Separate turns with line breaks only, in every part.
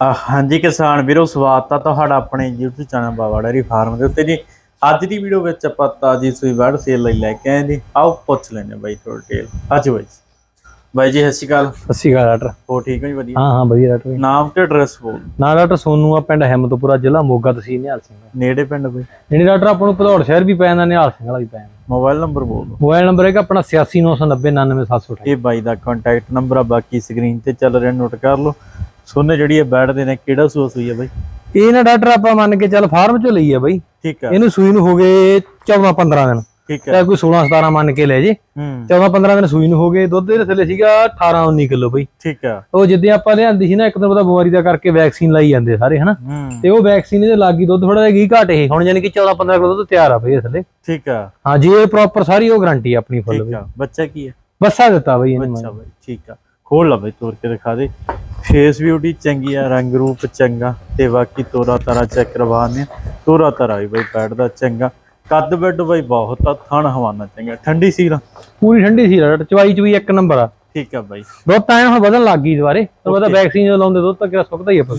ਹਾਂਜੀ ਕਿਸਾਨ ਵੀਰੋ ਸਵਾਗਤ ਆ ਤੁਹਾਡਾ ਆਪਣੇ YouTube channel Baba dairy farm ਦੇ ਉੱਤੇ ਜੀ। ਅੱਜ ਦੀ ਵੀਡੀਓ ਵਿੱਚ ਆਪਾਂ ਤਾਜੀ ਸੂਈ ਵੜ ਸੇਲ ਲਈ ਲੈ ਕੇ ਆਏ ਜੀ। ਆਓ ਪੁੱਛ ਲੈਣੇ ਬਾਈ ਥੋੜਾ ਡਿਟੇਲ ਅੱਜ ਬਾਈ ਜੀ। ਬਾਈ ਜੀ ਸਤਿ ਸ਼੍ਰੀ ਅਕਾਲ।
ਸਤਿ ਸ਼੍ਰੀ ਅਕਾਲ ਡਾਕਟਰ।
ਹੋ ਠੀਕ ਹੋ ਜੀ ਵਧੀਆ?
ਹਾਂ ਹਾਂ ਵਧੀਆ ਡਾਕਟਰ।
ਨਾਮ ਤੇ ਐਡਰੈਸ ਬੋਲ।
ਨਾਂ ਡਾਕਟਰ ਸੋਨੂ ਆ ਪਿੰਡ ਹਿੰਮਤਪੁਰਾ ਜ਼ਿਲ੍ਹਾ ਮੋਗਾ ਤਹਿਸੀਲ ਨਿਹਾਲ ਸਿੰਘ।
ਨੇੜੇ ਪਿੰਡ ਬਾਈ?
ਜਿਹੜੀ ਡਾਕਟਰ ਆਪਾਂ ਨੂੰ ਭਦੌੜ ਸ਼ਹਿਰ ਵੀ ਪੈ ਜਾਂਦਾ ਨਿਹਾਲ ਸਿੰਘ ਵਾਲਾ ਵੀ ਪੈ ਜਾਂਦਾ।
ਮੋਬਾਈਲ ਨੰਬਰ ਬੋਲ ਦਿਓ।
ਮੋਬਾਈਲ ਨੰਬਰ ਹੈਗਾ ਆਪਣਾ 8699099728
ਇਹ ਬਾਈ ਦਾ ਕੰਟੈਕਟ ਨੰਬਰ ਆ ਬਾਕੀ ਸਕਰੀਨ ਤੇ ਚੱਲ ਰਿਹਾ ਨੋਟ ਕਰ ਲਓ। ਸੋਨੇ ਜਿਹੜੀ ਇਹ ਬੈਠ ਦੇ ਨੇ ਕਿਹੜਾ ਸੂਆ ਸੂਈ ਆ ਬਾਈ?
ਇਹ ਨਾ ਡਾਕਟਰ ਆਪਾਂ ਮੰਨ ਕੇ ਚੱਲ ਫਾਰਮ ਚੋਂ ਲਈ ਆ ਬਈ।
ਠੀਕ ਆ।
ਇਹਨੂੰ ਸੂਈ ਨੂੰ ਹੋ ਗਏ 14 15 ਦਿਨ।
ਠੀਕ
ਚਾਹੇ ਕੋਈ 16 17 ਮੰਨ ਕੇ ਲੈ ਜੇ।
ਹੂੰ।
14 15 ਦਿਨ ਸੂਈ ਨੂੰ ਹੋ ਗਏ ਦੁੱਧ ਦੇ ਥੱਲੇ ਸੀਗਾ 18 19 ਕਿਲੋ ਬਈ।
ਠੀਕ ਆ।
ਉਹ ਜਿੱਦੇ ਆਪਾਂ ਲਿਆਂਦੀ ਸੀ ਨਾ ਇੱਕ ਦਿਨ ਪਤਾ ਬਿਮਾਰੀ ਦਾ ਕਰਕੇ ਵੈਕਸੀਨ ਲਾਈ ਜਾਂਦੇ ਸਾਰੇ ਹਨਾ?
ਹੂੰ।
ਤੇ ਉਹ ਵੈਕਸੀਨ ਇਹਦੇ ਲੱਗੀ ਦੁੱਧ ਥੋੜਾ ਜਿਹਾ ਘਾਟ ਇਹ। ਹੁਣ ਯਾਨੀ ਕਿ 14 15 ਕਿਲੋ ਦੁੱਧ ਤਿਆਰ ਆ ਬਈ ਥੱਲੇ।
ਠੀਕ ਆ।
ਹਾਂ ਜੀ ਇਹ ਪ੍ਰੋਪਰ ਸਾਰੀ ਉਹ ਗਾਰੰਟੀ ਆਪਣੀ ਫੁੱਲ
ਬੱਚਾ ਕੀ ਆ
ਬੱਸਾ ਦਿੱਤਾ ਬਈ ਇਹਨੇ
ਅੱਛਾ ਬਾਈ ਠੀਕ ਆ। ਖੋਲ ਲਾ ਬਾਈ ਤੋਰ ਕੇ ਦਿਖਾ ਦੇ। ਫੇਸ ਬਿਊਟੀ ਚੰਗੀ ਆ ਰੰਗ ਰੂਪ ਚੰਗਾ ਤੇ ਬਾਕੀ ਤੋਰਾ ਤਾਰਾ ਚੈੱਕ ਕਰਵਾਉਂਦੇ ਤੋਰਾ ਤਾਰਾ ਵੀ ਬਾਈ ਪੈਡ ਦਾ ਚੰਗਾ ਕੱਦ ਬੈੱਡ ਬਾਈ ਬਹੁਤ ਆ ਥਣ ਹਵਾਨਾ ਚੰਗਾ। ਠੰਡੀ ਸੀ ਨਾ
ਪੂਰੀ ਠੰਡੀ ਸੀ ਰਟ ਚਵਾਈ ਚ ਵੀ ਇੱਕ ਨੰਬਰ ਆ।
ਠੀਕ ਆ ਬਾਈ।
ਦੁੱਧ ਤਾਂ ਹੁਣ ਵਧਣ ਲੱਗ ਗਈ ਦੁਬਾਰੇ ਤੁਹਾਨੂੰ ਪਤਾ ਵੈਕਸੀਨ ਜਦੋਂ ਲਾਉਂਦੇ ਦੁੱਧ ਤਾਂ ਕਿਹੜਾ ਸੁੱਕਦਾ ਹੀ ਆ।
ਹੂੰ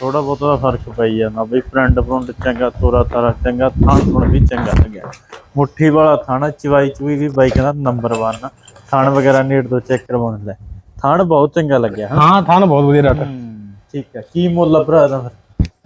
ਥੋੜਾ ਬਹੁਤ ਦਾ ਫ਼ਰਕ ਪਈ ਜਾਂਦਾ ਬਈ ਫਰੰਟ ਫਰੰਟ ਚੰਗਾ ਤੋਰਾ ਤਾਰਾ ਚੰਗਾ ਥਣ ਥਣ ਵੀ ਚੰਗਾ ਲੱਗਿਆ। ਮੁੱਠੀ ਵਾਲਾ ਥਣ ਚਵਾਈ ਚੁਈ ਵੀ ਬਾਈ ਕਹਿੰਦਾ ਨੰਬਰ 1 ਥਣ ਵਗੈਰਾ ਨੇੜ ਤੋਂ ਚੈੱਕ ਕਰਵਾਉਣ ਲੈ ਥਣ ਬਹੁਤ ਚੰਗਾ ਲੱਗਿਆ ਹਾਂ?
ਹਾਂ ਥਾਨ ਬਹੁਤ ਵਧੀਆ ਡਾਕਟਰ।
ਠੀਕ ਆ ਕੀ ਮੁੱਲ ਆ ਭਰਾ ਦਾ ਫਿਰ?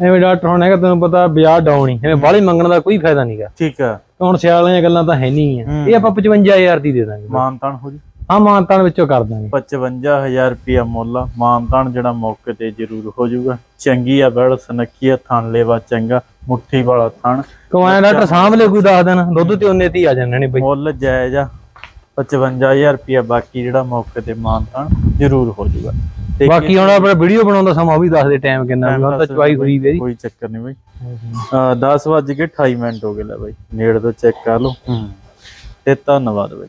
ਐਵੇਂ ਡਾਕਟਰ ਹੁਣ ਹੈਗਾ ਤੈਨੂੰ ਪਤਾ ਬਾਜ਼ਾਰ ਡਾਊਨ ਹੀ ਐਵੇਂ ਬਾਹਲੀ ਮੰਗਣ ਦਾ ਕੋਈ ਫਾਇਦਾ ਨਹੀਂਗਾ
ਠੀਕ ਆ।
ਹੁਣ ਸਿਆਲ ਦੀਆਂ ਗੱਲਾਂ ਤਾਂ ਹੈ ਨਹੀਂ ਆ
ਹੂੰ।
ਇਹ ਆਪਾਂ 55000 ਦੀ ਦੇ ਦਾਂਗੇ।
ਮਾਨਤਾਨ ਹੋ ਜੀ।
ਹਾਂ ਮਾਨਤਾਨ ਵਿੱਚੋਂ ਕਰ ਦਾਂਗੇ।
55000 ਰੁਪਿਆ ਮੁੱਲ ਆ। ਮਾਨਤਾਨ ਜਿਹੜਾ ਮੌਕੇ ਤੇ ਜ਼ਰੂਰ ਹੋ ਜਾਊਗਾ। ਚੰਗੀ ਆ ਬੜ ਸਨੱਖੀ ਆ ਥਣ ਲੈਵਾ ਚੰਗਾ ਮੁੱਠੀ ਵਾਲਾ ਥਣ।
ਐ ਡਾਕਟਰ ਸਾਹਮਣੇ ਕੋਈ ਦੱਸ ਦੇਣ ਦੁੱਧ ਤੇ ਉਹਨੇ ਤੇ ਹੀ ਆ ਜਾਣੇ ਨੇ ਬਈ।
ਮੁੱਲ ਜਾਇਜ਼ ਆ। 55000 ਰੁਪਿਆ ਬਾਕੀ ਜਿਹੜਾ ਮੌਕੇ ਤੇ ਮਾਨਤਾਨ। ਜ਼ਰੂਰ ਹੋ ਜਾਊਗਾ। ਤੇ
ਬਾਕੀ ਹੁਣ ਆਪਣਾ ਵੀਡੀਓ ਬਣਾਉਣ ਦਾ ਸਮਾਂ ਉਹ ਵੀ ਦੱਸ ਦੇ ਟਾਈਮ ਕਿੰਨਾ ਹੁਣ ਤਾਂ ਚਵਾਈ ਹੋਈ ਵੀ
ਕੋਈ ਚੱਕਰ ਨਹੀਂ ਬਾਈ। ਅਹ 10 ਵੱਜ ਕੇ 28 ਮਿੰਟ ਹੋ ਗਏ ਲੈ ਬਾਈ। ਨੇੜ ਤੋਂ ਚੈੱਕ ਕਰ ਲਓ। ਤੇ ਧੰਨਵਾਦ ਬਾਈ।